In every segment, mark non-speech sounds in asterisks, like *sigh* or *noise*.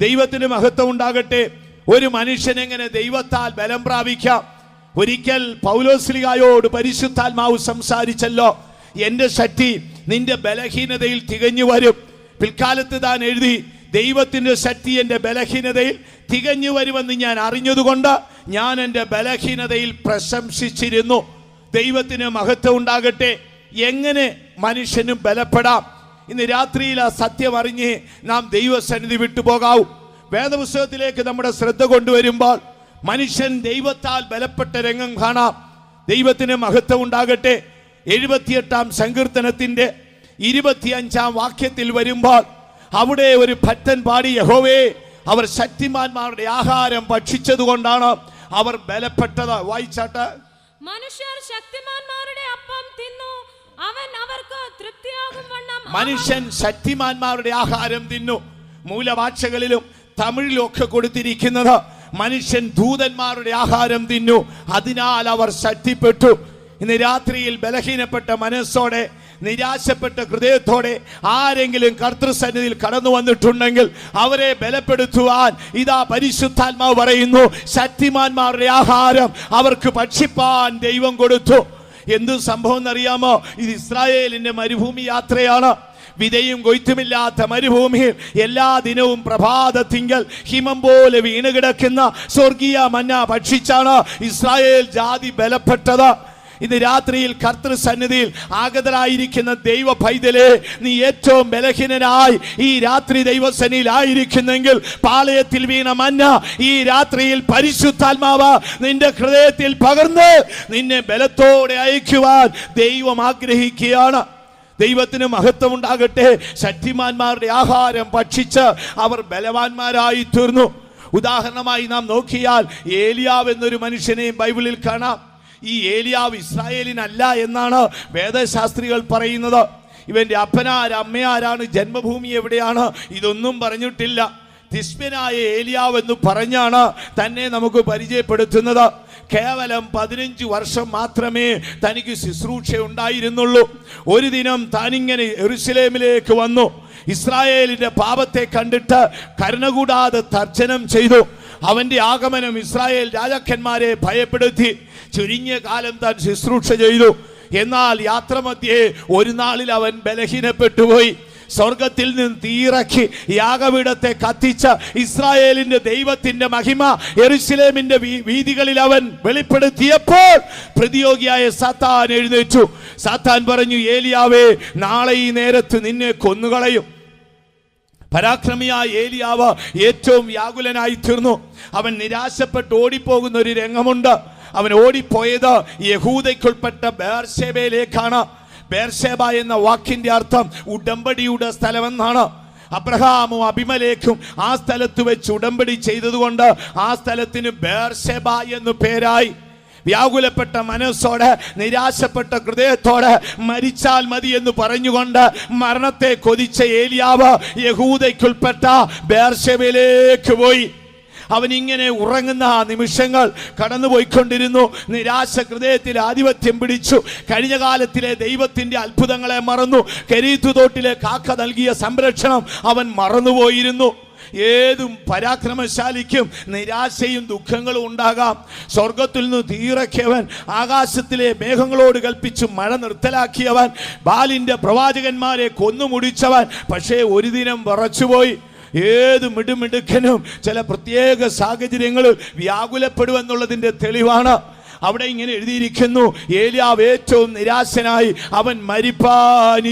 ദൈവത്തിന് മഹത്വം ഉണ്ടാകട്ടെ. ഒരു മനുഷ്യൻ എങ്ങനെ ദൈവത്താൽ ബലം പ്രാപിക്കാം? ഒരിക്കൽ പൗലോസ്ലികായോട് പരിശുദ്ധാത്മാവ് സംസാരിച്ചല്ലോ. എന്റെ ശക്തി നിന്റെ ബലഹീനതയിൽ തികഞ്ഞു വരും. പിൽക്കാലത്ത് താൻ എഴുതി ദൈവത്തിന്റെ ശക്തി എന്റെ ബലഹീനതയിൽ തികഞ്ഞു വരുമെന്ന് ഞാൻ അറിഞ്ഞതുകൊണ്ട് ഞാൻ എന്റെ ബലഹീനതയിൽ പ്രശംസിച്ചിരുന്നു. ദൈവത്തിന് മഹത്വം ഉണ്ടാകട്ടെ. എങ്ങനെ മനുഷ്യനും ബലപ്പെടാം? ഇന്ന് രാത്രിയിൽ ആ സത്യം അറിഞ്ഞ് നാം ദൈവസന്നിധി വിട്ടുപോകാവൂ വേദപുസ്തകത്തിലേക്ക് നമ്മുടെ ശ്രദ്ധ കൊണ്ടുവരുമ്പോൾ മനുഷ്യൻ ദൈവത്താൽ ബലപ്പെട്ട രംഗം കാണാം. ദൈവത്തിന് മഹത്വം ഉണ്ടാകട്ടെ. എഴുപത്തിയെട്ടാം സങ്കീർത്തനത്തിന്റെ ഇരുപത്തിയഞ്ചാം വാക്യത്തിൽ വരുമ്പോൾ അവിടെ ഒരു ഭക്തൻ പാടി യഹോവേ അവർ ശക്തിമാന്മാരുടെ ആഹാരം ഭക്ഷിച്ചതുകൊണ്ടാണ് അവർ ബലപ്പെട്ടത്. വായിച്ചാട്ട്. മനുഷ്യർ ശക്തിമാന്മാരുടെ അപ്പം തിന്നു വണ്ണം. മനുഷ്യൻ ശക്തിമാന്മാരുടെ ആഹാരം തിന്നു. മൂലഭാഷകളിലും തമിഴിലും ഒക്കെ കൊടുത്തിരിക്കുന്നത് മനുഷ്യൻ ദൂതന്മാരുടെ ആഹാരം തിന്നു. അതിനാൽ അവർ ശക്തിപ്പെട്ടു. ഇന്ന് രാത്രിയിൽ ബലഹീനപ്പെട്ട മനസ്സോടെ നിരാശപ്പെട്ട ഹൃദയത്തോടെ ആരെങ്കിലും കർത്തൃസന്നിധിയിൽ കടന്നു വന്നിട്ടുണ്ടെങ്കിൽ അവരെ ബലപ്പെടുത്തുവാൻ ഇതാ പരിശുദ്ധാത്മാവ് പറയുന്നു ശക്തിമാന്മാരുടെ ആഹാരം അവർക്ക് ഭക്ഷിപ്പാൻ ദൈവം കൊടുത്തു. എന്തു സംഭവം എന്നറിയാമോ? ഇത് ഇസ്രായേലിന്റെ മരുഭൂമി യാത്രയാണ്. വിതയും കൊയ്ത്തുമില്ലാത്ത മരുഭൂമിയിൽ എല്ലാ ദിനവും പ്രഭാതത്തിങ്കൽ ഹിമം പോലെ വീണ് കിടക്കുന്ന സ്വർഗീയ മഞ്ഞ ഭക്ഷിച്ചാണ് ഇസ്രായേൽ ജാതി ബലപ്പെട്ടത്. ഇന്ന് രാത്രിയിൽ കർത്തൃ സന്നിധിയിൽ ആഗതരായിരിക്കുന്ന ദൈവ പൈതലെ നീ ഏറ്റവും ബലഹീനനായി ഈ രാത്രി ദൈവസന്നിധിയിൽ ആയിരിക്കുന്നെങ്കിൽ പാളയത്തിൽ വീണ മന്ന ഈ രാത്രിയിൽ പരിശുദ്ധാത്മാവ നിന്റെ ഹൃദയത്തിൽ പകർന്ന് നിന്നെ ബലത്തോടെ അയക്കുവാൻ ദൈവം ആഗ്രഹിക്കുകയാണ്. ദൈവത്തിന് മഹത്വമുണ്ടാകട്ടെ. ശക്തിമാന്മാരുടെ ആഹാരം ഭക്ഷിച്ച് അവർ ബലവാന്മാരായി തീർന്നു ഉദാഹരണമായി നാം നോക്കിയാൽ ഏലിയാവ് എന്നൊരു മനുഷ്യനെയും ബൈബിളിൽ കാണാം. ഈ ഏലിയാവ് ഇസ്രായേലിനല്ല എന്നാണ് വേദശാസ്ത്രികൾ പറയുന്നത്. ഇവന്റെ അപ്പനാര് അമ്മയാരാണ് ജന്മഭൂമി എവിടെയാണ്? ഇതൊന്നും പറഞ്ഞിട്ടില്ല. തിസ്മനായ ഏലിയാവ് എന്ന് പറഞ്ഞാണ് തന്നെ നമുക്ക് പരിചയപ്പെടുത്തുന്നത്. കേവലം പതിനഞ്ച് വർഷം മാത്രമേ തനിക്ക് ശുശ്രൂഷ ഉണ്ടായിരുന്നുള്ളൂ. ഒരു ദിനം താനിങ്ങനെ എറുസലേമിലേക്ക് വന്നു. ഇസ്രായേലിന്റെ പാപത്തെ കണ്ടിട്ട് കരുണകൂടാതെ തർജനം ചെയ്തു. അവന്റെ ആഗമനം ഇസ്രായേൽ രാജാക്കന്മാരെ ഭയപ്പെടുത്തി. ചുരുങ്ങിയ കാലം താൻ ശുശ്രൂഷ ചെയ്തു. എന്നാൽ യാത്രമധ്യേ ഒരു നാളിൽ അവൻ ബലഹീനപ്പെട്ടുപോയി. സ്വർഗത്തിൽ നിന്ന് തീറക്കി യാഗപീഠത്തെ കത്തിച്ച ഇസ്രായേലിന്റെ ദൈവത്തിന്റെ മഹിമ എറുസലേമിന്റെ വീതികളിൽ അവൻ വെളിപ്പെടുത്തിയപ്പോൾ പ്രതിയോഗിയായ സാത്താൻ എഴുന്നേറ്റു. സാത്താൻ പറഞ്ഞു ഏലിയാവേ നാളെ ഈ നേരത്ത് നിന്നെ കൊന്നുകളയും. പരാക്രമിയായ ഏലിയാവ് ഏറ്റവും വ്യാകുലനായി തീർന്നു. അവൻ നിരാശപ്പെട്ട് ഓടിപ്പോകുന്ന ഒരു രംഗമുണ്ട്. അവൻ ഓടിപ്പോയത് യഹൂദയ്ക്കുൾപ്പെട്ട ബേർഷേബയിലേക്കാണ് ബേർഷേബ എന്ന വാക്കിന്റെ അർത്ഥം ഉടമ്പടിയുടെ സ്ഥലമെന്നാണ്. അബ്രഹാമും അഭിമലേഖും ആ സ്ഥലത്ത് വെച്ച് ഉടമ്പടി ചെയ്തതുകൊണ്ട് ആ സ്ഥലത്തിന് ബേർഷേബ എന്ന് പേരായി. വ്യാകുലപ്പെട്ട മനസ്സോടെ നിരാശപ്പെട്ട ഹൃദയത്തോടെ മരിച്ചാൽ മതി എന്ന് പറഞ്ഞുകൊണ്ട് മരണത്തെ കൊതിച്ച ഏലിയാവ് യഹൂദയ്ക്കുൾപ്പെട്ട ബേർഷവയിലേക്ക് പോയി. അവൻ ഇങ്ങനെ ഉറങ്ങുന്ന ആ നിമിഷങ്ങൾ കടന്നുപോയിക്കൊണ്ടിരുന്നു. നിരാശ ഹൃദയത്തിൽ ആധിപത്യം പിടിച്ചു. കഴിഞ്ഞ കാലത്തിലെ ദൈവത്തിന്റെ അത്ഭുതങ്ങളെ മറന്നു. കരീത്തു തോട്ടിലെ കാക്ക നൽകിയ സംരക്ഷണം അവൻ മറന്നുപോയിരുന്നു. ഏതും പരാക്രമശാലിക്കും നിരാശയും ദുഃഖങ്ങളും ഉണ്ടാകാം. സ്വർഗത്തിൽ നിന്ന് തീറക്കിയവൻ ആകാശത്തിലെ മേഘങ്ങളോട് കൽപ്പിച്ചു മഴ നിർത്തലാക്കിയവൻ ബാലിന്റെ പ്രവാചകന്മാരെ കൊന്നു മുടിച്ചവൻ പക്ഷേ ഒരു ദിനം വിറച്ചുപോയി. ഏത് മിടുമിടുക്കനും ചില പ്രത്യേക സാഹചര്യങ്ങളിൽ വ്യാകുലപ്പെടുമെന്നുള്ളതിന്റെ തെളിവാണ്. അവിടെ ഇങ്ങനെ എഴുതിയിരിക്കുന്നു ഏലിയാവ് ഏറ്റവും നിരാശനായി അവൻ മരിപ്പാൻ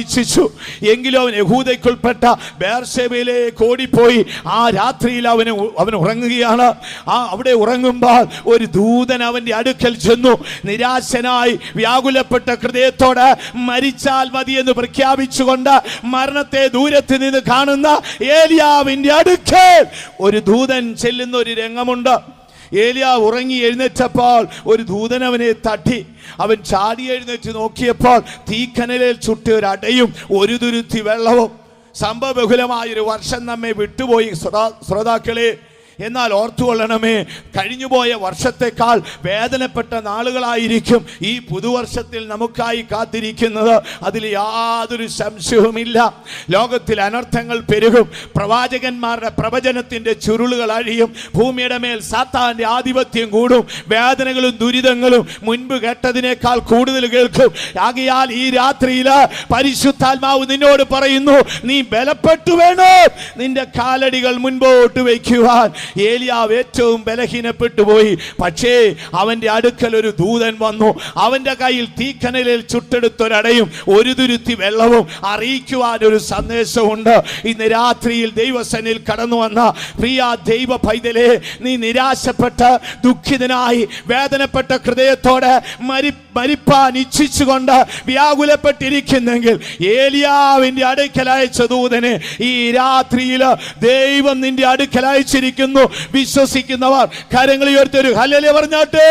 എങ്കിലും അവൻ യഹൂദയ്ക്കുൾപ്പെട്ട ബേർഷേബയിലേക്ക് ഓടിപ്പോയി. ആ രാത്രിയിൽ അവന് അവൻ ഉറങ്ങുകയാണ്. ആ അവിടെ ഉറങ്ങുമ്പോൾ ഒരു ദൂതൻ അവന്റെ അടുക്കൽ ചെന്നു നിരാശനായി വ്യാകുലപ്പെട്ട ഹൃദയത്തോടെ മരിച്ചാൽ മതി എന്ന് പ്രഖ്യാപിച്ചുകൊണ്ട് മരണത്തെ ദൂരത്ത് നിന്ന് കാണുന്ന ഏലിയാവിന്റെ അടുക്കൽ ഒരു ദൂതൻ ചെല്ലുന്ന ഒരു രംഗമുണ്ട്. ഏലിയ ഉറങ്ങി എഴുന്നേറ്റപ്പോൾ ഒരു ദൂതൻ അവനെ തട്ടി. അവൻ ചാടി എഴുന്നേറ്റ് നോക്കിയപ്പോൾ തീക്കനലിൽ ചുട്ടി ഒരു അടയും ഒരു തുരുത്തി വെള്ളവും. സംഭവബഹുലമായൊരു വർഷം നമ്മെ വിട്ടുപോയി. ശ്രോതാ- ശ്രോതാക്കളെ എന്നാൽ ഓർത്തുകൊള്ളണമേ കഴിഞ്ഞുപോയ വർഷത്തെക്കാൾ വേദനപ്പെട്ട നാളുകളായിരിക്കും ഈ പുതുവർഷത്തിൽ നമുക്കായി കാത്തിരിക്കുന്നത്. അതിൽ യാതൊരു സംശയവുമില്ല. ലോകത്തിൽ അനർത്ഥങ്ങൾ പെരുകും. പ്രവാചകന്മാരുടെ പ്രവചനത്തിന്റെ ചുരുളുകൾ അഴിയും. ഭൂമിയുടെ മേൽ സാത്താന്റെ ആധിപത്യം കൂടും. വേദനകളും ദുരിതങ്ങളും മുൻപ് കേട്ടതിനേക്കാൾ കൂടുതൽ കേൾക്കും. ആകയാൽ ഈ രാത്രിയിൽ പരിശുദ്ധാത്മാവ് നിന്നോട് പറയുന്നു നീ ബലപ്പെട്ടു വേണോ നിന്റെ കാലടികൾ മുൻപോട്ട് വയ്ക്കുവാൻ. ഏലിയാവ് ഏറ്റവും ബലഹീനപ്പെട്ടു പോയി. പക്ഷേ അവന്റെ അടുക്കൽ ഒരു ദൂതൻ വന്നു. അവന്റെ കയ്യിൽ തീക്കനലിൽ ചുട്ടെടുത്തൊരടയും ഒരു തുരുത്തി വെള്ളവും അറിയിക്കുവാൻ ഒരു സന്ദേശമുണ്ട് ഇന്ന് രാത്രിയിൽ ദൈവസനിൽ കടന്നു വന്ന പ്രിയ ദൈവ പൈതലെ നീ നിരാശപ്പെട്ട് ദുഃഖിതനായി വേദനപ്പെട്ട ഹൃദയത്തോടെ മരി മരിപ്പാൻ ഇച്ഛിച്ചുകൊണ്ട് വ്യാകുലപ്പെട്ടിരിക്കുന്നെങ്കിൽ ഏലിയാവിന്റെ അടുക്കൽ അയച്ച ദൂതനെ ഈ രാത്രിയിൽ ദൈവം നിന്റെ അടുക്കൽ അയച്ചിരിക്കുന്നു. വിശ്വസിക്കുന്നവർ കരങ്ങൾ ഉയർത്തൊരു ഹലലെ പറഞ്ഞാട്ടെ.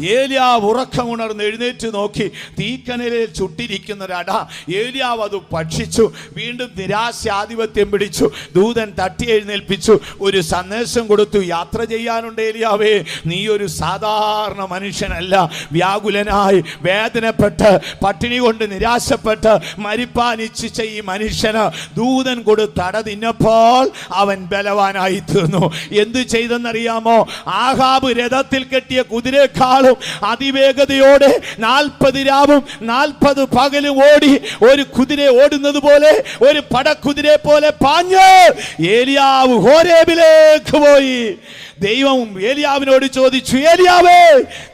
ഏലിയാവ് ഉറക്കം ഉണർന്ന് എഴുന്നേറ്റ് നോക്കി തീക്കനലിൽ ചുട്ടിരിക്കുന്ന ഒരട ഏലിയാവ് അത് ഭക്ഷിച്ചു. വീണ്ടും നിരാശാധിപത്യം പിടിച്ചു. ദൂതൻ തട്ടി എഴുന്നേൽപ്പിച്ചു. ഒരു സന്ദേശം കൊടുത്തു. യാത്ര ചെയ്യാനുണ്ട് ഏലിയാവേ. നീ ഒരു സാധാരണ മനുഷ്യനല്ല. വ്യാകുലനായി വേദനപ്പെട്ട് പട്ടിണി കൊണ്ട് നിരാശപ്പെട്ട് മരിപ്പാൻ ഈ മനുഷ്യന് ദൂതൻ കൊടുത്ത് അട തിന്നപ്പോൾ അവൻ ബലവാനായി തീർന്നു. എന്ത് ചെയ്തെന്നറിയാമോ? ആഹാബ് രഥത്തിൽ കെട്ടിയ കുതിരേക്കാളും അതിവേഗതയോടെ നാൽപ്പത് രാവും നാൽപ്പത് പകലും ഓടി ഒരു കുതിര ഓടുന്നത് പോലെ ഒരു പടക്കുതിരെ പോലെ പാഞ്ഞ് ഏലിയാവ് ഹോരേബിലേക്ക് പോയി. ദൈവം ഏലിയാവിനോട് ചോദിച്ചു ഏലിയാവേ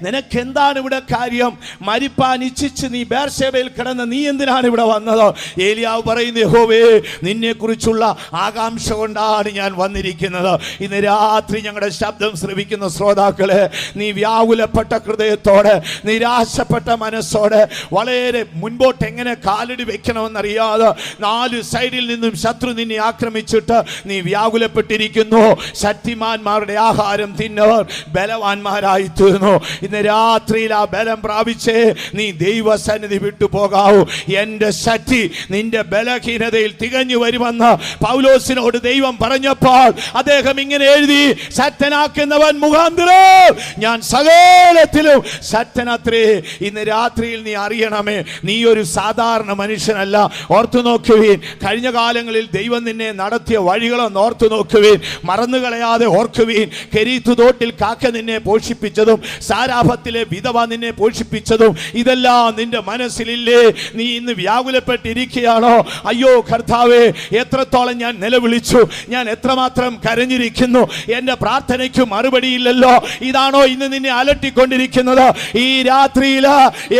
നിനക്ക് എന്താണ് ഇവിടെ കാര്യം? മരിപ്പാൻ ഇച്ഛിച്ച് നീ ബേർഷേബയിൽ കിടന്ന് നീ എന്തിനാണ് ഇവിടെ വന്നത്? ഏലിയാവ് പറയുന്നു യഹോവേ നിന്നെ കുറിച്ചുള്ള ആകാംക്ഷ കൊണ്ടാണ് ഞാൻ വന്നിരിക്കുന്നത്. ഇന്ന് രാത്രി ഞങ്ങളുടെ ശബ്ദം ശ്രവിക്കുന്ന ശ്രോതാക്കളെ നീ വ്യാകുലപ്പെട്ട ഹൃദയത്തോടെ നിരാശപ്പെട്ട മനസ്സോടെ വളരെ മുൻപോട്ട് എങ്ങനെ കാലടി വെക്കണമെന്നറിയാതെ നാല് സൈഡിൽ നിന്നും ശത്രു നിന്നെ ആക്രമിച്ചിട്ട് നീ വ്യാകുലപ്പെട്ടിരിക്കുന്നു. ശക്തിമാന്മാരുടെ ആഹാരം തിന്നവർ ബലവാന്മാരായി തീർന്നു. ഇന്ന് രാത്രിയിൽ ആ ബലം പ്രാപിച്ച് നീ ദൈവസന്നിധി വിട്ടു പോകാവൂ എന്റെ ശക്തി നിന്റെ ബലഹീനതയിൽ തികഞ്ഞു വരുമെന്ന് പൗലോസിനോട് ദൈവം പറഞ്ഞപ്പോൾ അദ്ദേഹം ഇങ്ങനെ എഴുതി ശക്തനാക്കുന്നവൻ മുഖാന്തരം. ഞാൻ സകലത്തിലും ശക്തനത്രേ ഇന്ന് രാത്രിയിൽ നീ അറിയണമേ നീ ഒരു സാധാരണ മനുഷ്യനല്ല. ഓർത്തു നോക്കുവീൻ കഴിഞ്ഞ കാലങ്ങളിൽ ദൈവം നിന്നെ നടത്തിയ വഴികളൊന്ന് ഓർത്തു നോക്കുവീൻ. മറന്നു കളയാതെ ഓർക്കുവീൻ. കെരീത്തു തോട്ടിൽ കാക്ക നിന്നെ പോഷിപ്പിച്ചതും സാരാഭത്തിലെ വിധവ നിന്നെ പോഷിപ്പിച്ചതും ഇതെല്ലാം നിന്റെ മനസ്സിലില്ലേ? നീ ഇന്ന് വ്യാകുലപ്പെട്ടിരിക്കുകയാണോ? അയ്യോ കർത്താവേ എത്രത്തോളം ഞാൻ നിലവിളിച്ചു. ഞാൻ എത്രമാത്രം കരഞ്ഞിരിക്കുന്നു. എന്റെ പ്രാർത്ഥനയ്ക്ക് മറുപടിയില്ലല്ലോ. ഇതാണോ ഇന്ന് നിന്നെ അലട്ടിക്കൊണ്ടിരിക്കുന്നത്? ഈ രാത്രിയിൽ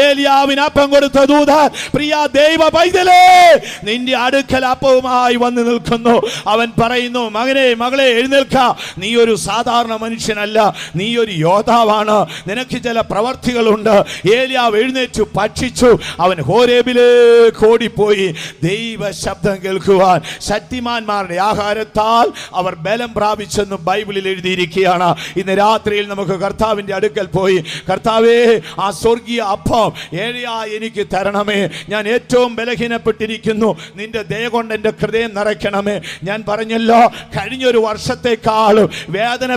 ഏലിയാവിന് അപ്പം കൊടുത്ത ദൂത പ്രിയ ദൈവ പൈതലേ നിന്റെ അടുക്കൽ അപ്പവുമായി വന്ന് നിൽക്കുന്നു. അവൻ പറയുന്നു മകനെ മകളെ എഴുന്നേൽക്ക. നീ ഒരു സാധാരണ മനുഷ്യനല്ല. നീ ഒരു യോദ്ധാവാണ്. നിനക്ക് ചില പ്രവർത്തികളുണ്ട്. ഏലിയാവ് എഴുന്നേറ്റു ഭക്ഷിച്ചു. അവൻ ഹോരേബിലേക്ക് ഓടിപ്പോയി. ദൈവ ശബ്ദം കേൾക്കുവാൻ ശക്തിമാന്മാരുടെ ആഹാരത്താൽ അവർ ബലം പ്രാപിച്ചെന്ന് ബൈബിളിൽ എഴുതിയിരിക്കുകയാണ്. ഇന്ന് രാത്രിയിൽ നമുക്ക് കർത്താവിന്റെ അടുക്കൽ പോയി. കർത്താവേ ആ സ്വർഗീയ അപ്പം ഏഴിയാ എനിക്ക് തരണമേ. ഞാൻ ഏറ്റവും ബലഹീനപ്പെട്ടിരിക്കുന്നു. നിന്റെ ദയ കൊണ്ട് എന്റെ ഹൃദയം നിറയ്ക്കണമേ. ഞാൻ പറഞ്ഞല്ലോ കഴിഞ്ഞൊരു വർഷത്തെക്കാളും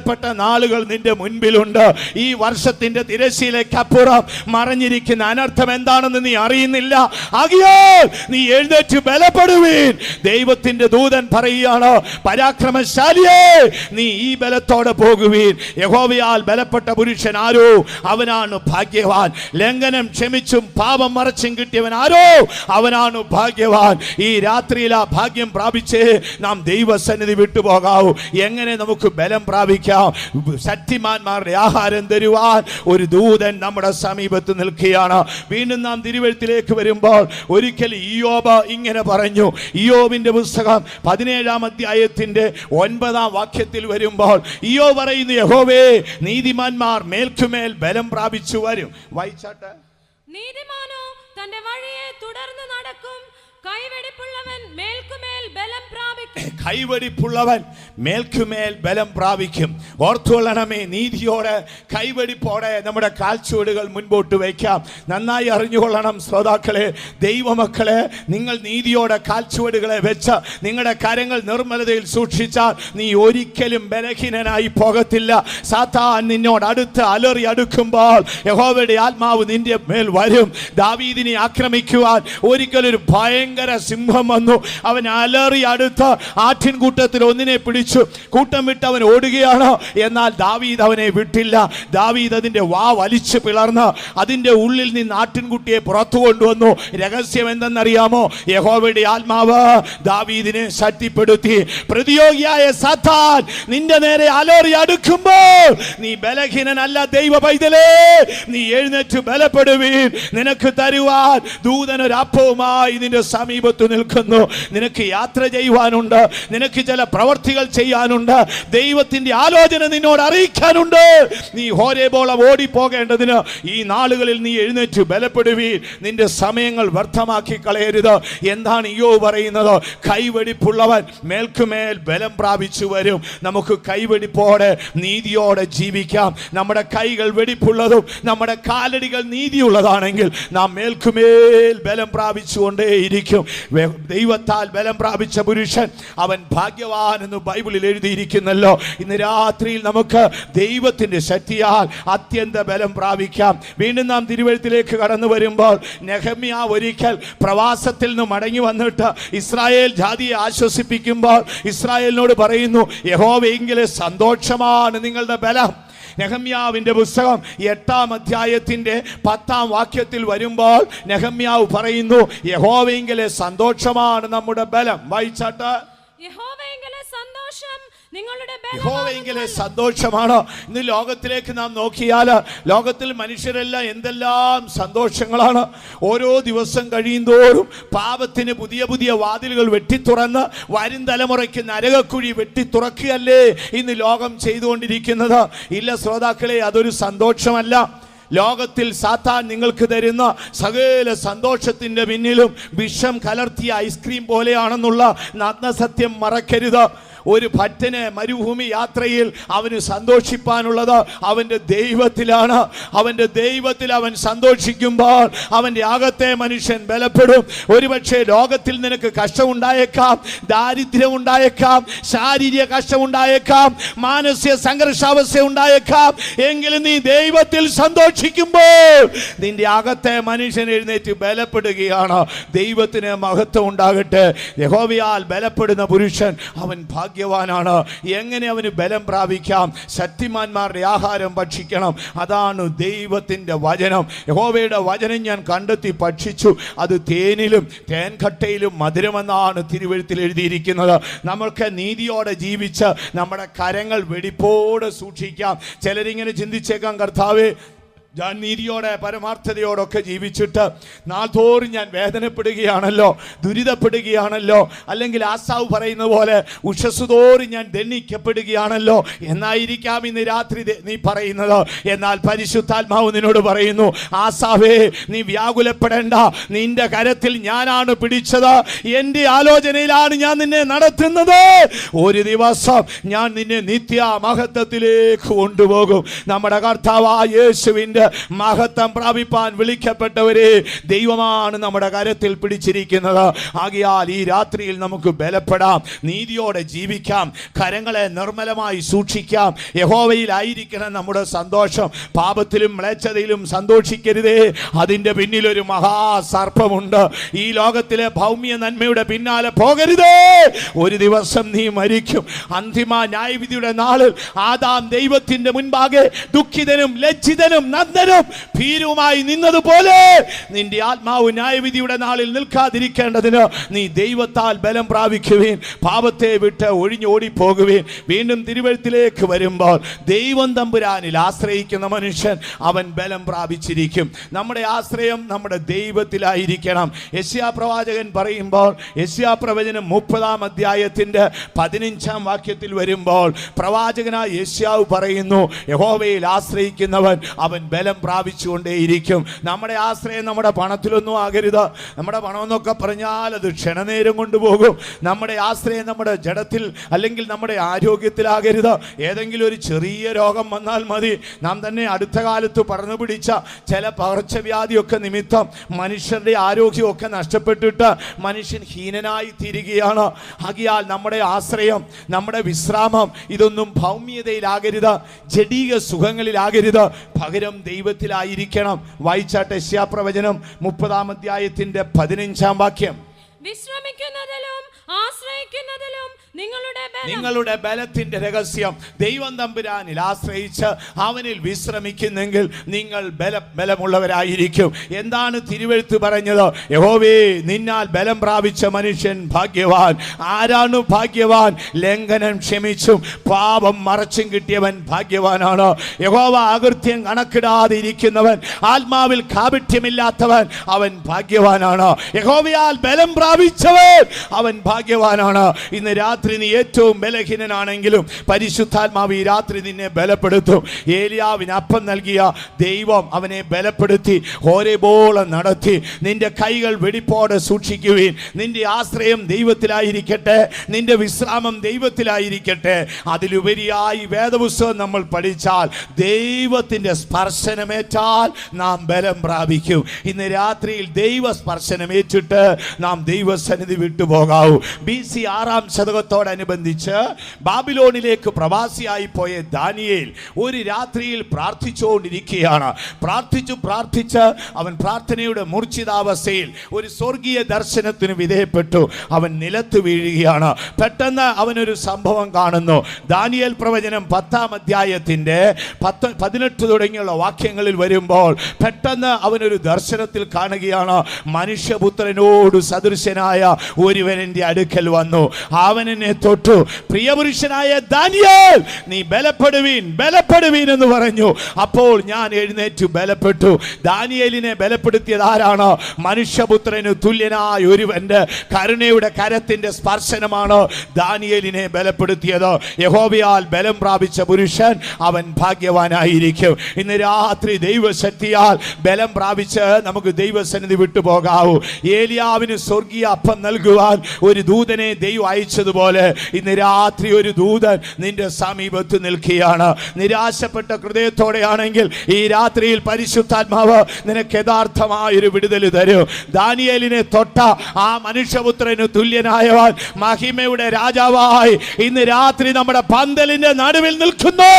വേദനപ്പെട്ട നാളുകൾ നിന്റെ മുൻപിലുണ്ട്. ഈ വർഷത്തിന്റെ തിരശ്ശീലയ്ക്കപ്പുറം മറഞ്ഞിരിക്കുന്ന അനർത്ഥം എന്താണെന്ന് നീ അറിയുന്നില്ല. ആകിയാൽ നീ എഴുന്നേറ്റ് ബലപ്പെടുവീൻ. ദൈവത്തിന്റെ ദൂതൻ പറയുകയാണ് പരാക്രമശാലിയേ നീ ഈ ബലത്തോടെ പോകുവീൻ. യഹോവയാൽ ബലപ്പെട്ട പുരുഷൻ ആരോ? അവനാണ് ഭാഗ്യവാൻ. ലംഘനം ക്ഷമിച്ചും പാപം മറച്ചും കിട്ടിയവൻ ആരോ? അവനാണ് ഭാഗ്യവാൻ. ഈ രാത്രിയിൽ ആ ഭാഗ്യം പ്രാപിച്ചേ നാം ദൈവസന്നിധി വിട്ടുപോകാവൂ. എങ്ങനെ നമുക്ക് ബലം പ്രാപിക്കാം? ശക്തിമാന്മാരുടെ ആഹാരം തരുവാൻ ഒരു ദൂതൻ നമ്മുടെ സമീപത്ത് നിൽക്കുകയാണ്. വീണ്ടും നാം തിരുവഴുത്തിലേക്ക് വരുമ്പോൾ ഒരിക്കൽ ഇയോബ ഇങ്ങനെ പറഞ്ഞു. ഇയോബിന്റെ പുസ്തകം പതിനേഴാം അധ്യായത്തിന്റെ ഒൻപതാം വാക്യത്തിൽ വരുമ്പോൾ ഇയോ പറയുന്നു യഹോവേ നീതിമാന്മാർ മേൽക്കുമേൽ ബലം പ്രാപിച്ചു വരും. വായിച്ചാട്ടെ. നീതിമാനോ തന്റെ വഴിയെ തുടർന്ന് നടക്കും. കൈവെടിപ്പുള്ളവൻ മേൽക്കുമേൽ ബലം പ്രാപിക്കും. *clears throat* കൈവടിപ്പുള്ളവൻ മേൽക്കുമേൽ ബലം പ്രാപിക്കും. ഓർത്തുകൊള്ളണമേ നീതിയോടെ കൈവടിപ്പോടെ നമ്മുടെ കാൽച്ചുവടുകൾ മുൻപോട്ട് വയ്ക്കാം. നന്നായി അറിഞ്ഞുകൊള്ളണം ശ്രോതാക്കളെ ദൈവമക്കളെ. നിങ്ങൾ നീതിയോടെ കാൽച്ചുവടുകളെ വെച്ച് നിങ്ങളുടെ കരങ്ങൾ നിർമ്മലതയിൽ സൂക്ഷിച്ചാൽ നീ ഒരിക്കലും ബലഹീനനായി പോകത്തില്ല. സാത്താൻ നിന്നോട് അടുത്ത് അലറി അടുക്കുമ്പോൾ യഹോവയുടെ ആത്മാവ് നിന്റെ മേൽ വരും. ദാവീദിനെ ആക്രമിക്കുവാൻ ഒരിക്കലൊരു ഭയങ്കര സിംഹം വന്നു. അവൻ അലറി അടുത്ത് ആട്ടിൻകൂട്ടത്തിൽ ഒന്നിനെ പിടിച്ചു. കൂട്ടം വിട്ട് അവൻ ഓടുകയാണ്. എന്നാൽ ദാവീദ് അവനെ വിട്ടില്ല. ദാവീദ് അതിന്റെ വാ വലിച്ചു പിളർന്ന് അതിന്റെ ഉള്ളിൽ നിന്ന് ആട്ടിൻകുട്ടിയെ പുറത്തു കൊണ്ടുവന്നു. രഹസ്യം എന്തെന്നറിയാമോ? യഹോവയുടെ ആത്മാവ് ദാവീദിനെ ശക്തിപ്പെടുത്തി. പ്രതിയോഗിയായ സത്താൻ നിന്റെ നേരെ അലറി അടുക്കുമ്പോൾ നീ ബലഹീനനല്ല ദൈവ പൈതലേ നീ എഴുന്നേറ്റ് ബലപ്പെടുവീൻ. നിനക്ക് തരുവാൻ അപ്പവുമായി നിന്റെ സമീപത്ത് നിൽക്കുന്നു. നിനക്ക് യാത്ര ചെയ്യുവാനുണ്ട്. നിനക്ക് ചില പ്രവർത്തികൾ ചെയ്യാനുണ്ട്. ദൈവത്തിന്റെ ആലോചന നിന്നോട് അറിയിക്കാനുണ്ട്. നീ ഹോരേബോളം ഓടിപ്പോകേണ്ടതിന് ഈ നാളുകളിൽ നീ എഴുന്നേറ്റ് ബലപ്പെടുവീൻ. നിന്റെ സമയങ്ങൾ വ്യർത്ഥമാക്കി കളയരുത്. എന്താണ് ഇയോ പറയുന്നത്? കൈവെടിപ്പുള്ളവൻ മേൽക്കുമേൽ ബലം പ്രാപിച്ചു വരും. നമുക്ക് കൈവെടിപ്പോടെ നീതിയോടെ ജീവിക്കാം. നമ്മുടെ കൈകൾ വെടിപ്പുള്ളതും നമ്മുടെ കാലടികൾ നീതിയുള്ളതാണെങ്കിൽ നാം മേൽക്കുമേൽ ബലം പ്രാപിച്ചുകൊണ്ടേയിരിക്കും. വെ- ദൈവത്താൽ ബലം പ്രാപിച്ച പുരുഷൻ അവൻ ഭാഗ്യവാൻ എന്ന് ബൈബിളിൽ എഴുതിയിരിക്കുന്നല്ലോ. ഇന്ന് രാത്രിയിൽ നമുക്ക് ദൈവത്തിന്റെ ശക്തിയാൽ അത്യന്ത ബലം പ്രാപിക്കാം. വീണ്ടും നാം തിരുവഴുത്തിലേക്ക് കടന്നു വരുമ്പോൾ നെഹമ്യ ഒരിക്കൽ പ്രവാസത്തിൽ നിന്ന് മടങ്ങി വന്നിട്ട് ഇസ്രായേൽ ജാതിയെ ആശ്വസിപ്പിക്കുമ്പോൾ ഇസ്രായേലിനോട് പറയുന്നു യഹോവെങ്കിലെ സന്തോഷമാണ് നിങ്ങളുടെ ബലം. നെഹമ്യാവിന്റെ പുസ്തകം എട്ടാം അധ്യായത്തിന്റെ പത്താം വാക്യത്തിൽ വരുമ്പോൾ നെഹമ്യാവ് പറയുന്നു യഹോവെങ്കിലെ സന്തോഷമാണ് നമ്മുടെ ബലം. വായിച്ചാട്ട്. യഹോവെങ്കിലെ സന്തോഷം യഹോവയെങ്കിലെ സന്തോഷമാണ്? ഇന്ന് ലോകത്തിലേക്ക് നാം നോക്കിയാൽ ലോകത്തിൽ മനുഷ്യരെല്ലാം എന്തെല്ലാം സന്തോഷങ്ങളാണ്. ഓരോ ദിവസം കഴിയുന്തോറും പാപത്തിന് പുതിയ പുതിയ വാതിലുകൾ വെട്ടിത്തുറന്ന് വരും തലമുറയ്ക്ക് നരകക്കുഴി വെട്ടിത്തുറക്കുകയല്ലേ ഇന്ന് ലോകം ചെയ്തുകൊണ്ടിരിക്കുന്നത്? ഇല്ല ശ്രോതാക്കളെ അതൊരു സന്തോഷമല്ല. ലോകത്തിൽ സാത്താൻ നിങ്ങൾക്ക് തരുന്ന സകല സന്തോഷത്തിന്റെ പിന്നിലും വിഷം കലർത്തിയ ഐസ്ക്രീം പോലെയാണെന്നുള്ള നഗ്നസത്യം മറക്കരുത്. ഒരു ഭട്ടന് മരുഭൂമി യാത്രയിൽ അവന് സന്തോഷിപ്പാനുള്ളത് അവന്റെ ദൈവത്തിലാണ്. അവന്റെ ദൈവത്തിൽ അവൻ സന്തോഷിക്കുമ്പോൾ അവന്റെ അകത്തെ മനുഷ്യൻ ബലപ്പെടും. ഒരുപക്ഷെ ലോകത്തിൽ നിനക്ക് കഷ്ടമുണ്ടായേക്കാം ദാരിദ്ര്യം ഉണ്ടായേക്കാം ശാരീരിക കഷ്ടമുണ്ടായേക്കാം മാനസിക സംഘർഷാവസ്ഥ ഉണ്ടായേക്കാം എങ്കിലും നീ ദൈവത്തിൽ സന്തോഷിക്കുമ്പോൾ നിന്റെ അകത്തെ മനുഷ്യൻ എഴുന്നേറ്റ് ബലപ്പെടുകയാണ്. ദൈവത്തിന് മഹത്വം ഉണ്ടാകട്ടെ. യഹോവിയാൽ ബലപ്പെടുന്ന പുരുഷൻ അവൻ ഭാഗ്യവാനാണ്. എങ്ങനെ അവന് ബലം പ്രാപിക്കാം? ശക്തിമാന്മാരുടെ ആഹാരം ഭക്ഷിക്കണം. അതാണ് ദൈവത്തിന്റെ വചനം. യഹോവയുടെ വചനം ഞാൻ കണ്ടെത്തി ഭക്ഷിച്ചു. അത് തേനിലും തേൻകട്ടയിലും മധുരമെന്നാണ് തിരുവഴുത്തിൽ എഴുതിയിരിക്കുന്നത്. നമ്മൾക്ക് നീതിയോടെ ജീവിച്ച് നമ്മുടെ കരങ്ങൾ വെടിപ്പോടെ സൂക്ഷിക്കാം. ചിലരിങ്ങനെ ചിന്തിച്ചേക്കാം കർത്താവേ ഞാൻ നീതിയോടെ പരമാർത്ഥതയോടൊക്കെ ജീവിച്ചിട്ട് നാൾതോറും ഞാൻ വേദനപ്പെടുകയാണല്ലോ ദുരിതപ്പെടുകയാണല്ലോ അല്ലെങ്കിൽ ആസാവ് പറയുന്ന പോലെ ഉഷസ്സുതോറും ഞാൻ ദണ്ണിക്കപ്പെടുകയാണല്ലോ എന്നായിരിക്കാം ഇന്ന് രാത്രി നീ പറയുന്നത്. എന്നാൽ പരിശുദ്ധാത്മാവ് നിന്നോട് പറയുന്നു ആസാവേ നീ വ്യാകുലപ്പെടേണ്ട. നിന്റെ കരത്തിൽ ഞാനാണ് പിടിച്ചത്. എന്റെ ആലോചനയിലാണ് ഞാൻ നിന്നെ നടത്തുന്നത്. ഒരു ദിവസം ഞാൻ നിന്നെ നിത്യ മഹത്വത്തിലേക്ക് കൊണ്ടുപോകും. നമ്മുടെ കർത്താവ് യേശുവിന്റെ മഹത്വം പ്രാപിപ്പാൻ വിളിക്കപ്പെട്ടവരെ ദൈവമാണ് നമ്മുടെ കരത്തിൽ പിടിച്ചിരിക്കുന്നത്. ആകിയാൽ ഈ രാത്രിയിൽ നമുക്ക് ബലപ്പെടാം നീതിയോടെ ജീവിക്കാം കരങ്ങളെ നിർമ്മലമായി സൂക്ഷിക്കാം. യഹോവയിലായിരിക്കണം നമ്മുടെ സന്തോഷം പാപത്തിലും മ്ലേച്ഛതയിലും സന്തോഷിക്കരുതേ. അതിന്റെ പിന്നിലൊരു മഹാസർപ്പമുണ്ട്. ഈ ലോകത്തിലെ ഭൗമ്യ നന്മയുടെ പിന്നാലെ പോകരുതേ. ഒരു ദിവസം നീ മരിക്കും. അന്തിമ ന്യായവിധിയുടെ നാളിൽ ആദാം ദൈവത്തിന്റെ മുൻപാകെ ദുഃഖിതനും ലജ്ജിതനും നന്ദനും ഭീരുമായി നിന്നതുപോലെ നിന്റെ ആത്മാവ് ന്യായവിധിയുടെ നാളിൽ നിൽക്കാതിരിക്കേണ്ടതിന് നീ ദൈവത്താൽ ബലം പ്രാപിക്കുവേൻ പാപത്തെ വിട്ട് ഒഴിഞ്ഞോടിപ്പോകുവേൻ വീണ്ടും തിരുവഴുത്തിലേക്ക് വരുമ്പോൾ ദൈവം തമ്പുരാനിൽ ആശ്രയിക്കുന്ന മനുഷ്യൻ അവൻ ബലം പ്രാപിച്ചിരിക്കും. നമ്മുടെ ആശ്രയം നമ്മുടെ ദൈവത്തിലായിരിക്കണം. യശ്യാ പ്രവാചകൻ പറയുമ്പോൾ യശ്യാ പ്രവചനം മുപ്പതാം അധ്യായത്തിന്റെ പതിനഞ്ചാം വാക്യത്തിൽ വരുമ്പോൾ പ്രവാചകനായ യശ്യാവ് പറയുന്നു യഹോവയിൽ ആശ്രയിക്കുന്നവൻ അവൻ ബലം ബലം പ്രാപിച്ചുകൊണ്ടേയിരിക്കും. നമ്മുടെ ആശ്രയം നമ്മുടെ പണത്തിലൊന്നും ആകരുത്. നമ്മുടെ പണമെന്നൊക്കെ പറഞ്ഞാൽ അത് ക്ഷണനേരം കൊണ്ടുപോകും. നമ്മുടെ ആശ്രയം നമ്മുടെ ജഡത്തിൽ അല്ലെങ്കിൽ നമ്മുടെ ആരോഗ്യത്തിലാകരുത്. ഏതെങ്കിലും ഒരു ചെറിയ രോഗം വന്നാൽ മതി. നാം തന്നെ അടുത്ത കാലത്ത് പറഞ്ഞു പിടിച്ച ചില പകർച്ചവ്യാധിയൊക്കെ നിമിത്തം മനുഷ്യരുടെ ആരോഗ്യമൊക്കെ നഷ്ടപ്പെട്ടിട്ട് മനുഷ്യൻ ഹീനനായി തീരുകയാണ്. ആകിയാൽ നമ്മുടെ ആശ്രയം നമ്മുടെ വിശ്രാമം ഇതൊന്നും ഭൗമ്യതയിലാകരുത്. ജഡീക സുഖങ്ങളിലാകരുത്. പകരം ദൈവത്തിലായിരിക്കണം. വായിച്ചാട്ടെ പ്രവചനം മുപ്പതാം അധ്യായത്തിന്റെ പതിനഞ്ചാം വാക്യം. വിശ്രമിക്കുന്നതിലും ആശ്രയിക്കുന്നതിലും നിങ്ങളുടെ ബലം. നിങ്ങളുടെ ബലത്തിന്റെ രഹസ്യം ദൈവം തമ്പുരാനിൽ ആശ്രയിച്ച് അവനിൽ വിശ്രമിക്കുന്നെങ്കിൽ നിങ്ങൾ ബല ബലമുള്ളവരായിരിക്കും. എന്താണ് തിരുവെഴുത്ത് പറഞ്ഞത്? യഹോവേ നിന്നാൽ ബലം പ്രാപിച്ച മനുഷ്യൻ ഭാഗ്യവാൻ. ആരാണ് ഭാഗ്യവാൻ? ലംഘനം ക്ഷമിച്ചും പാപം മറച്ചും കിട്ടിയവൻ ഭാഗ്യവാനാണ്. യഹോവ അകൃത്യം കണക്കിടാതെ ഇരിക്കുന്നവൻ ആത്മാവിൽ കാപിഠ്യമില്ലാത്തവൻ അവൻ ഭാഗ്യവാനാണ്. യഹോവയാൽ ബലം പ്രാപിച്ചവൻ അവൻ ഭാഗ്യവാനാണ്. ഇന്ന് രാത്രി നീ ഏറ്റവും ബലഹീനനാണെങ്കിലും പരിശുദ്ധാത്മാവ് ഈ രാത്രി നിന്നെ ബലപ്പെടുത്തും. ഏലിയാവിന് അപ്പം നൽകിയ ദൈവം അവനെ ബലപ്പെടുത്തി ഓരേബോളം നടത്തി. നിന്റെ കൈകൾ വെടിപ്പോടെ സൂക്ഷിക്കുവിൻ. നിന്റെ ആശ്രയം ദൈവത്തിലായിരിക്കട്ടെ. നിന്റെ വിശ്രാമം ദൈവത്തിലായിരിക്കട്ടെ. അതിലുപരിയായി വേദപുസ്തകം നമ്മൾ പഠിച്ചാൽ ദൈവത്തിന്റെ സ്പർശനമേറ്റാൽ നാം ബലം പ്രാപിക്കും. ഇന്ന് രാത്രിയിൽ ദൈവ സ്പർശനമേറ്റിട്ട് നാം ദൈവസന്നിധി വിട്ടുപോകാവൂ. ബി സി ആറാം ശതകത്തോടനുബന്ധിച്ച് ബാബിലോണിലേക്ക് പ്രവാസിയായി പോയ ദാനിയേൽ ഒരു രാത്രിയിൽ പ്രാർത്ഥിച്ചുകൊണ്ടിരിക്കുകയാണ്. പ്രാർത്ഥിച്ചു പ്രാർത്ഥിച്ച് അവൻ പ്രാർത്ഥനയുടെ മൂർച്ഛിതാവസ്ഥയിൽ ഒരു സ്വർഗീയ ദർശനത്തിന് വിധേയപ്പെട്ടു. അവൻ നിലത്ത് വീഴുകയാണ്. പെട്ടെന്ന് അവനൊരു സംഭവം കാണുന്നു. ദാനിയേൽ പ്രവചനം പത്താം അധ്യായത്തിന്റെ പത്ത് പതിനെട്ട് തുടങ്ങിയുള്ള വാക്യങ്ങളിൽ വരുമ്പോൾ പെട്ടെന്ന് അവനൊരു ദർശനത്തിൽ കാണുകയാണ്. മനുഷ്യപുത്രനോട് സദൃശനായ ഒരുവൻ എന്റെ അടുക്കൽ വന്നു. അവൻ എന്നെ തൊട്ടു. പ്രിയപുരുഷനായ ദാനിയേൽ നീ ബലപ്പെടുവീൻ ബലപ്പെടുവീൻ എന്ന് പറഞ്ഞു. അപ്പോൾ ഞാൻ എഴുന്നേറ്റു ബലപ്പെട്ടു. ദാനിയേലിനെ ബലപ്പെടുത്തിയത് ആരാണ്? മനുഷ്യപുത്രന് തുല്യനായ ഒരുവന്റെ കരുണയുടെ കരത്തിന്റെ സ്പർശനമാണ് ദാനിയേലിനെ ബലപ്പെടുത്തിയത്. യഹോബിയാൽ ബലം പ്രാപിച്ച പുരുഷൻ അവൻ ഭാഗ്യവാനായിരിക്കും. ഇന്ന് രാത്രി ദൈവശക്തിയാൽ ബലം പ്രാപിച്ച് നമുക്ക് ദൈവസന്നിധി വിട്ടുപോകാവൂ. ഏലിയാവിന് സ്വർഗീയ അപ്പം നൽകുവാൻ ഒരു ദൂതനെ ദൈവം അയച്ചതുപോലെ ഇന്ന് രാത്രി ഒരു ദൂതൻ നിന്റെ സമീപത്ത് നിൽക്കുകയാണ്. നിരാശപ്പെട്ട ഹൃദയത്തോടെയാണെങ്കിൽ ഈ രാത്രിയിൽ പരിശുദ്ധാത്മാവ് നിനക്ക് യഥാർത്ഥമായൊരു വിടുതൽ തരും. ദാനിയലിനെ തൊട്ട ആ മനുഷ്യപുത്രന് തുല്യനായവൻ മഹിമയുടെ രാജാവായി ഇന്ന് രാത്രി നമ്മുടെ പന്തലിന്റെ നടുവിൽ നിൽക്കുന്നു.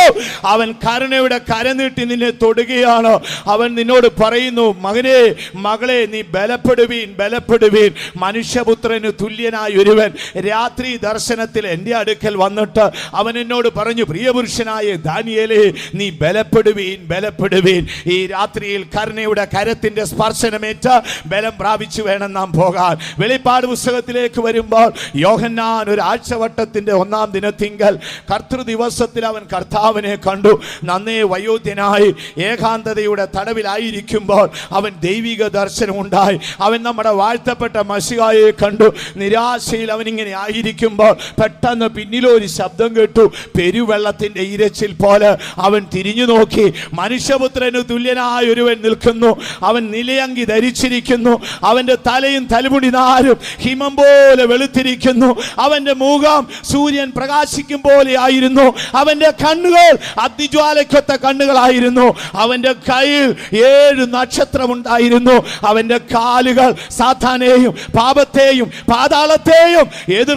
അവൻ കരുണയുടെ കരനീട്ടി നിന്നെ തൊടുകയാണ്. അവൻ നിന്നോട് പറയുന്നു മകനെ മകളെ നീ ബലപ്പെടുവീൻ ബലപ്പെടുവീൻ. മനുഷ്യപുത്രന് തുല്യനായ ഒരുവൻ രാത്രി ദർശനത്തിൽ എന്റെ അടുക്കൽ വന്നിട്ട് അവൻ എന്നോട് പറഞ്ഞു പ്രിയപുരുഷനായ ദാനിയേലേ നീ ബലപ്പെടുവീൻ ബലപ്പെടുവീൻ. ഈ രാത്രിയിൽ കരുണയുടെ കരത്തിന്റെ സ്പർശനമേറ്റ് ബലം പ്രാപിച്ചു വേണം നാം പോകാൻ. വെളിപ്പാട് പുസ്തകത്തിലേക്ക് വരുമ്പോൾ യോഹന്നാൻ ഒരു ആഴ്ചവട്ടത്തിന്റെ ഒന്നാം ദിനത്തിങ്കൽ കർത്തൃ ദിവസത്തിൽ അവൻ കർത്താവിനെ കണ്ടു. നന്നേ വയോധ്യനായി ഏകാന്തതയുടെ തടവിലായിരിക്കുമ്പോൾ അവൻ ദൈവിക ദർശനം ഉണ്ടായി. അവൻ നമ്മുടെ വാഴ്ത്തപ്പെട്ട മഷികായെ കണ്ടു. നിരാശയിൽ അവൻ ഇങ്ങനെ ആയിരിക്കുമ്പോൾ പെട്ടെന്ന് പിന്നിലൊരു ശബ്ദം കേട്ടു. പെരുവെള്ളത്തിന്റെ ഇരച്ചിൽ പോലെ അവൻ തിരിഞ്ഞു നോക്കി. മനുഷ്യപുത്രന് തുല്യനായ ഒരുവൻ നിൽക്കുന്നു. അവൻ നിലയങ്കി ധരിച്ചിരിക്കുന്നു. അവന്റെ തലയും തലമുടി നാരും ഹിമം പോലെ വെളുത്തിരിക്കുന്നു. അവന്റെ മുഖം സൂര്യൻ പ്രകാശിക്കും പോലെ ആയിരുന്നു. അവന്റെ കണ്ണുകൾ അതിജ്വാലയ്ക്കൊത്ത കണ്ണുകളായിരുന്നു. അവന്റെ കയ്യിൽ ഏഴ് നക്ഷത്രമുണ്ടായിരുന്നു. അവന്റെ കാലുകൾ സാത്താനെയും പാപത്തെയും പാതാളത്തെയും എതിർ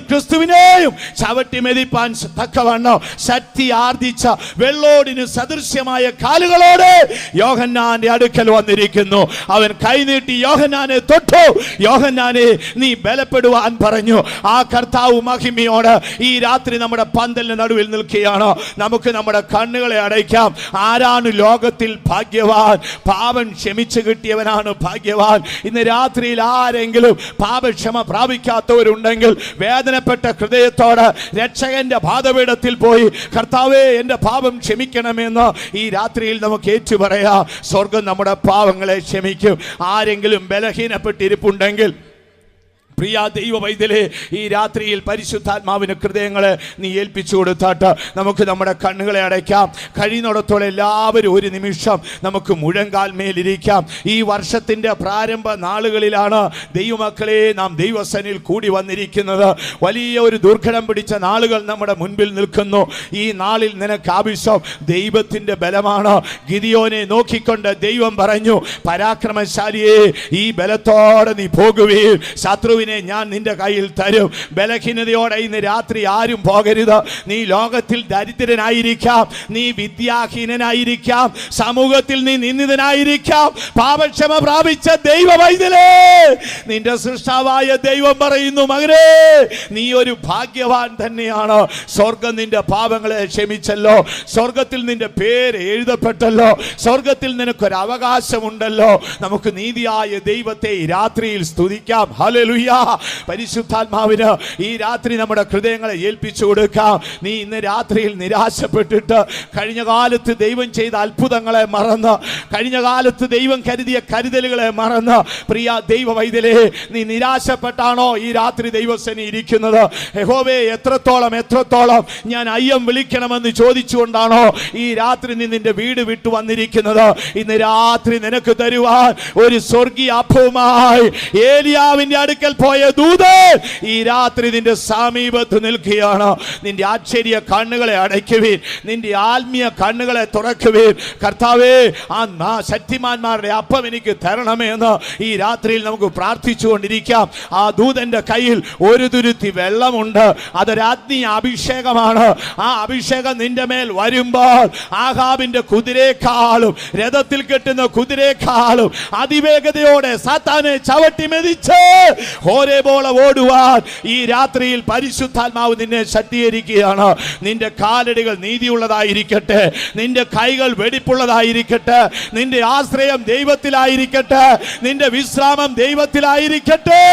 ക്രിസ്തുവിനെയും ചവിട്ടി മെതിപ്പാൻ തക്കവണ്ണം ശക്തി ആർജിച്ച വെള്ളോടിന് സദൃശ്യമായ കാലുകളോട് യോഹന്നാന്റെ അടുക്കൽ വന്നിരിക്കുന്നു. അവൻ കൈനീട്ടി യോഹന്നാനെ തൊട്ടു. യോഹന്നാനെ നീ ബലപ്പെടുവാൻ പറഞ്ഞു. ആ കർത്താവ് മഹിമയോട് ഈ രാത്രി നമ്മുടെ പന്തലിന് നടുവിൽ നിൽക്കുകയാണോ. നമുക്ക് നമ്മുടെ കണ്ണുകളെ അടയ്ക്കാം. ആരാണ് ലോകത്തിൽ ഭാഗ്യവാൻ? പാപം ക്ഷമിച്ചു കിട്ടിയവനാണ് ഭാഗ്യവാൻ. ഇന്ന് രാത്രിയിൽ ആരെങ്കിലും പാപക്ഷമ പ്രാപിക്കാത്തവരുണ്ടെങ്കിൽ വേദനപ്പെട്ട ഹൃദയത്തോട് രക്ഷകന്റെ പാതപീഠത്തിൽ പോയി കർത്താവേ എന്റെ പാപം ക്ഷമിക്കണമെന്ന് ഈ രാത്രിയിൽ നമുക്ക് ഏറ്റു പറയാം സ്വർഗം നമ്മുടെ പാപങ്ങളെ ക്ഷമിക്കും. ആരെങ്കിലും ബലഹീനപ്പെട്ടിരിപ്പുണ്ടെങ്കിൽ പ്രിയ ദൈവ വൈദ്യലെ ഈ രാത്രിയിൽ പരിശുദ്ധാത്മാവിന് ഹൃദയങ്ങളെ നീ ഏൽപ്പിച്ചു കൊടുത്താട്ട് നമുക്ക് നമ്മുടെ കണ്ണുകളെ അടയ്ക്കാം. കഴിയുന്നിടത്തോളം എല്ലാവരും ഒരു നിമിഷം നമുക്ക് മുഴങ്കാൽ മേലിരിക്കാം. ഈ വർഷത്തിന്റെ പ്രാരംഭ നാളുകളിലാണ് ദൈവമക്കളെ നാം ദൈവസനിൽ കൂടി വന്നിരിക്കുന്നത്. വലിയ ഒരു ദുർഘടം പിടിച്ച നാളുകൾ നമ്മുടെ മുൻപിൽ നിൽക്കുന്നു. ഈ നാളിൽ നിനക്ക് ആവശ്യം ദൈവത്തിന്റെ ബലമാണ്. ഗിരിയോനെ നോക്കിക്കൊണ്ട് ദൈവം പറഞ്ഞു പരാക്രമശാലിയെ ഈ ബലത്തോടെ നീ പോകുകയും ശത്രുവിനെ ഞാൻ നിന്റെ കയ്യിൽ തരും. ബലഹീനതയോടെ ഇന്ന് രാത്രി ആരും പോകരുത്. നീ ലോകത്തിൽ ദരിദ്രനായിരിക്കാം. നീ വിദ്യാഹീനനായിരിക്കാം. സമൂഹത്തിൽ നീ നിന്ദിതനായിരിക്കാം. പാപക്ഷമ പ്രാപിച്ച ദൈവ വൈദ്യലേ നിന്റെ സൃഷ്ടാവായ ദൈവം പറയുന്നു മകനെ നീ ഒരു ഭാഗ്യവാൻ തന്നെയാണ്. സ്വർഗം നിന്റെ പാപങ്ങളെ ക്ഷമിച്ചല്ലോ. സ്വർഗത്തിൽ നിന്റെ പേര് എഴുതപ്പെട്ടല്ലോ. സ്വർഗത്തിൽ നിനക്കൊരു അവകാശമുണ്ടല്ലോ നമുക്ക് നീതിയായ ദൈവത്തെ രാത്രിയിൽ സ്തുതിക്കാം. ഹല്ലേലൂയ പരിശുദ്ധാത്മാവിന് ഈ രാത്രി നമ്മുടെ ഹൃദയങ്ങളെ ഏൽപ്പിച്ചു കൊടുക്കാം. നീ ഇന്ന് രാത്രിയിൽ നിരാശപ്പെട്ടിട്ട് കഴിഞ്ഞ കാലത്ത് ദൈവം ചെയ്ത അത്ഭുതങ്ങളെ മറന്ന് കഴിഞ്ഞ കാലത്ത് ദൈവം കരുതിയ കരുതലുകളെ മറന്ന് പ്രിയ ദൈവ വൈദ്യലേ നീ നിരാശപ്പെട്ടാണോ ഈ രാത്രി ദൈവസേന ഇരിക്കുന്നത്? യഹോവേ എത്രത്തോളം എത്രത്തോളം ഞാൻ അയ്യം വിളിക്കണമെന്ന് ചോദിച്ചുകൊണ്ടാണോ ഈ രാത്രി നീ നിന്റെ വീട് വിട്ടു വന്നിരിക്കുന്നത്? ഇന്ന് രാത്രി നിനക്ക് തരുവാൻ ഒരു സ്വർഗീയ അപ്പവുമായി ഏലിയാവിന്റെ അടുക്കൽ പോയ ദൂത് ഈ രാത്രി നിന്റെ സമീപത്ത് നിൽക്കുകയാണ്. നിന്റെ ആശ്ചര്യ കണ്ണുകളെ അടയ്ക്കുവീൻ. നിന്റെ ആത്മീയ കണ്ണുകളെ തുറക്കുവീൻ. കർത്താവേ ആ ശക്തിമാന്മാരുടെ അപ്പം എനിക്ക് തരണമേ എന്ന് ഈ രാത്രിയിൽ നമുക്ക് പ്രാർത്ഥിച്ചുകൊണ്ടിരിക്കാം. ആ ദൂതന്റെ കയ്യിൽ ഒരു തുരുത്തി വെള്ളമുണ്ട്. അതൊരാത്മീയ അഭിഷേകമാണ്. ആ അഭിഷേകം നിന്റെ മേൽ വരുമ്പോൾ ആഹാബിന്റെ കുതിരേക്കാളും രഥത്തിൽ കെട്ടുന്ന കുതിരേക്കാളും അതിവേഗതയോടെ സാത്താനെ ചവിട്ടി മെതിച്ച് പോലെ ഓടുവാൻ ഈ രാത്രിയിൽ പരിശുദ്ധാത്മാവ് നിന്നെ ശക്തീകരിക്കുകയാണ്. നിന്റെ കാലടികൾ നീതിയുള്ളതായിരിക്കട്ടെ. നിന്റെ കൈകൾ വെടിപ്പുള്ളതായിരിക്കട്ടെ. നിന്റെ ആശ്രയം ദൈവത്തിലായിരിക്കട്ടെ. നിന്റെ വിശ്രാമം ദൈവത്തിലായിരിക്കട്ടെ.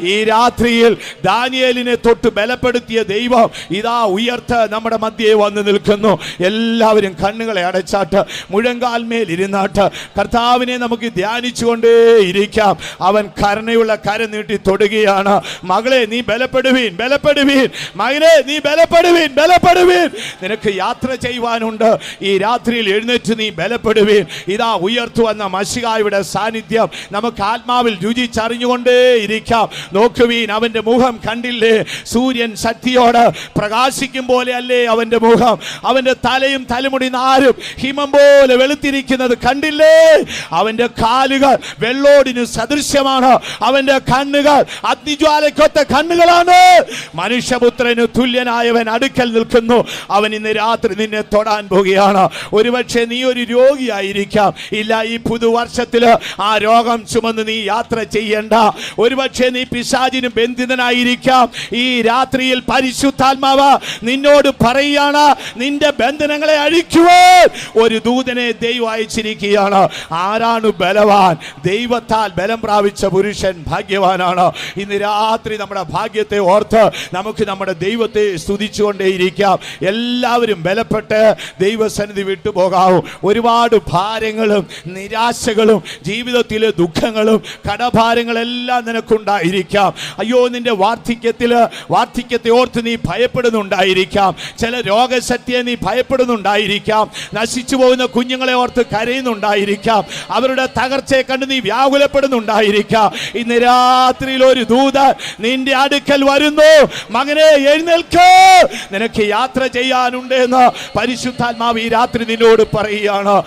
ഈ രാത്രിയിൽ ദാനിയേലിനെ തൊട്ട് ബലപ്പെടുത്തിയ ദൈവം ഇതാ ഉയർത്ത് നമ്മുടെ മധ്യേ വന്ന് നിൽക്കുന്നു. എല്ലാവരും കണ്ണുകളെ അടച്ചാട്ട് മുഴങ്കാൽമേൽ ഇരുന്നാട്ട് കർത്താവിനെ നമുക്ക് ധ്യാനിച്ചുകൊണ്ടേ ഇരിക്കാം അവൻ കരുണയുള്ള കരം നീട്ടി തൊടുകയാണ് മകളെ നീ ബലപ്പെടുവീൻ ബലപ്പെടുവീൻ. മകനെ നീ ബലപ്പെടുവീൻ ബലപ്പെടുവീൻ. നിനക്ക് യാത്ര ചെയ്യുവാനുണ്ട്. ഈ രാത്രിയിൽ എഴുന്നേറ്റ് നീ ബലപ്പെടുവീൻ. ഇതാ ഉയർത്തു വന്ന മഷികായുടെ സാന്നിധ്യം. നമുക്ക് ആത്മാവിൽ രുചിച്ചറിഞ്ഞുകൊണ്ടേ ഇരിക്കാം. നോക്കുവീൻ അവന്റെ മുഖം കണ്ടില്ലേ? സൂര്യൻ ശക്തിയോട് പ്രകാശിക്കും പോലെ അല്ലേ അവന്റെ മുഖം. അവന്റെ തലയും തലമുടി നാരും ഹിമം പോലെ വെളുത്തിരിക്കുന്നത് കണ്ടില്ലേ? അവന്റെ കാലുകൾ വെള്ളോടിന് സദൃശ്യമാണ്. അവന്റെ കണ്ണുകൾ അഗ്നിജ്വാലക്കൊത്ത കണ്ണുകളാണ്. മനുഷ്യപുത്രന് തുല്യനായവൻ അടുക്കൽ നിൽക്കുന്നു. അവൻ ഇന്ന് രാത്രി നിന്നെ തൊടാൻ പോവുകയാണ്. ഒരുപക്ഷെ നീ ഒരു രോഗിയായിരിക്കാം. ഇല്ല ഈ പുതുവർഷത്തിൽ ആ രോഗം ചുമന്ന് നീ യാത്ര ചെയ്യേണ്ട. ഒരുപക്ഷെ നീ പിശാചിന് ബന്ധിതനായിരിക്കാം. ഈ രാത്രിയിൽ പരിശുദ്ധാത്മാവ നിന്നോട് പറയുകയാണ് നിന്റെ ബന്ധനങ്ങളെ അഴിക്കുവാൻ ഒരു ദൂതനെ ദൈവം അയച്ചിരിക്കുകയാണ്. ആരാണ് ബലവാൻ? ദൈവത്താൽ ബലം പ്രാപിച്ച പുരുഷൻ ഭാഗ്യവാനാണ്. ഇന്ന് രാത്രി നമ്മുടെ ഭാഗ്യത്തെ ഓർത്ത് നമുക്ക് നമ്മുടെ ദൈവത്തെ സ്തുതിച്ചുകൊണ്ടേയിരിക്കാം. എല്ലാവരും ബലപ്പെട്ട് ദൈവസന്നിധി വിട്ടുപോകാവും. ഒരുപാട് ഭാരങ്ങളും നിരാശകളും ജീവിതത്തിലെ ദുഃഖങ്ങളും കടഭാരങ്ങളെല്ലാം നിനക്കുണ്ടായിരിക്കാം. അയ്യോ നിന്റെ വാർദ്ധക്യത്തിൽ വാർദ്ധക്യത്തെ ഓർത്ത് നീ ഭയപ്പെടുന്നുണ്ടായിരിക്കാം. ചില രോഗശക്തിയെ നീ ഭയപ്പെടുന്നുണ്ടായിരിക്കാം. നശിച്ചു പോകുന്ന കുഞ്ഞുങ്ങളെ ഓർത്ത് കരയുന്നുണ്ടായിരിക്കാം. അവരുടെ തകർച്ചയെ കണ്ട് നീ വ്യാകുലപ്പെടുന്നുണ്ടായിരിക്കാം. ഇന്ന് ഒരു ദൂത നിന്റെ അടുക്കൽ വരുന്നു. മകനെ എഴുന്നേൽക്ക്. നിനക്ക് യാത്ര ചെയ്യാനുണ്ട് എന്ന് പരിശുദ്ധാത്മാവ് ഈ രാത്രി നിന്നോട് പറയുകയാണ്.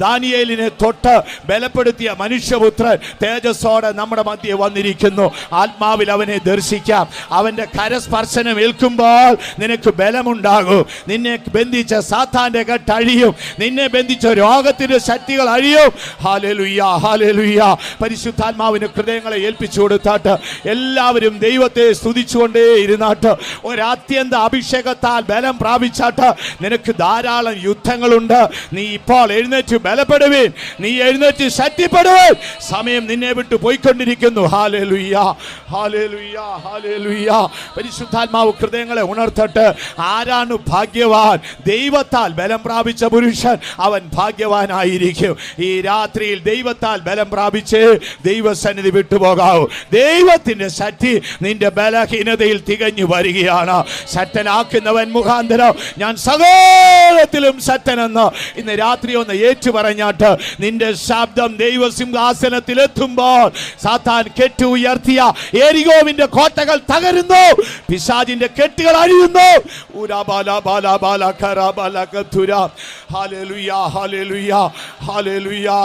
ദാനിയേലിനെ തൊട്ട് ബലപ്പെടുത്തിയ മനുഷ്യപുത്രൻ തേജസ്സോടെ നമ്മുടെ മധ്യെ വന്നിരിക്കുന്നു. ആത്മാവിൽ അവനെ ദർശിക്കാം. അവന്റെ കരസ്പർശനം ഏൽക്കുമ്പോൾ നിനക്ക് ബലമുണ്ടാകും. നിന്നെ ബന്ധിച്ച സാത്താന്റെ കെട്ടഴിയും നിന്നെ ബന്ധിച്ച രോഗത്തിന്റെ ശക്തികൾ അഴിയും. ഹാലലുയ്യ ഹാലലുയ്യ പരിശുദ്ധാത്മാവിന് ഹൃദയങ്ങളെ ഏൽപ്പിച്ചു കൊടുത്താട്ട്. എല്ലാവരും ദൈവത്തെ സ്തുതിച്ചുകൊണ്ടേ ഇരുന്നാട്ട്. ഒരത്യന്ത അഭിഷേകത്താൽ ബലം പ്രാപിച്ചാട്ട് നിനക്ക് ധാരാളം യുദ്ധങ്ങളുണ്ട്. നീ ഇപ്പോൾ എഴുന്നേറ്റ് ബലപ്പെടുവേൻ. നീ എഴുന്നേറ്റ് ശക്തിപ്പെടുവീൻ. സമയം നിന്നെ വിട്ടു പോയിക്കൊണ്ടിരിക്കുന്നു. ഹാലേലുയ്യ ഹാലേലുയ്യ ഹാലേലുയ്യ. പരിശുദ്ധാത്മാവ് ഹൃദയങ്ങളെ ഉണർത്തട്ട്. ആരാണ് ഭാഗ്യവാൻ? ദൈവത്താൽ ബലം പ്രാപിച്ച പുരുഷൻ അവൻ ഭാഗ്യവാനായിരിക്കും. ഈ രാത്രിയിൽ ദൈവത്താൽ ബലം പ്രാപിച്ച് ദൈവസന്നിധി വിട്ടുപോകാവൂ. ദൈവ ദൈവത്തിന്റെ ശക്തി നിന്റെ ബലഹീനതയിൽ തികഞ്ഞു വരികയാണ്. ശക്തനാക്കുന്നവൻ മുഖാന്തരം ഞാൻ സകലത്തിലും ശക്തനെന്ന് ഇന്ന് രാത്രി ഒന്ന് ഏറ്റു പറഞ്ഞാട്ട് നിന്റെ ശബ്ദം ദൈവസിംഹാസനത്തിൽ എത്തുമ്പോൾ സാത്താൻ കെട്ടു ഉയർത്തിയ ഏരിയോവിന്റെ കോട്ടകൾ തകരുന്നു. പിശാജിന്റെ കെട്ടുകൾ അഴിയുന്നു. Hallelujah hallelujah hallelujah hallelujah